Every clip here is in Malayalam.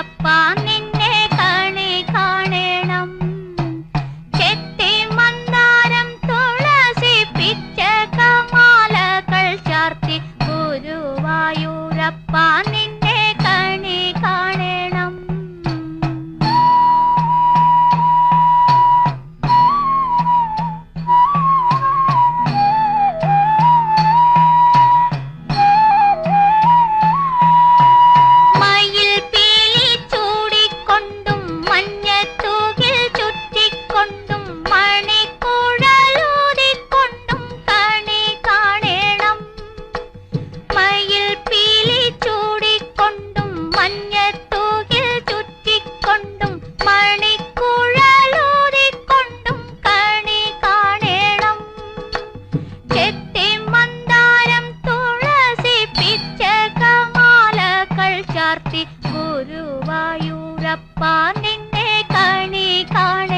சிறப்பான கரப்பான் நின்னே கணி காண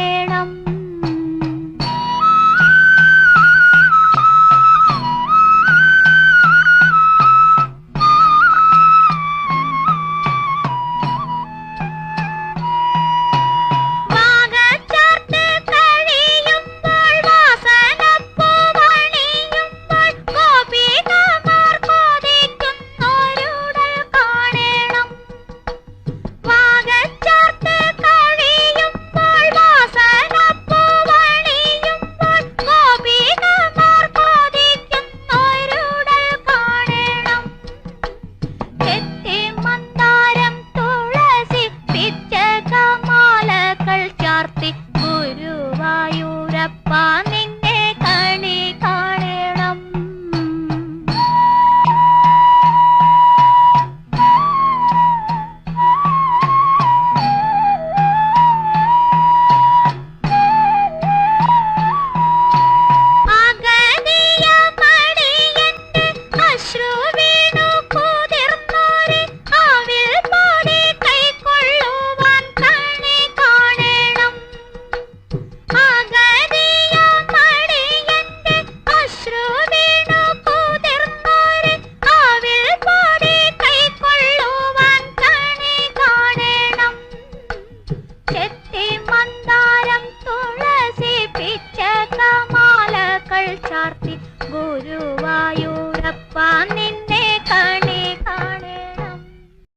മന്ദാരം തുളസി പിച്ച കമാലകൾ ചാർത്തി ഗുരുവായൂരപ്പ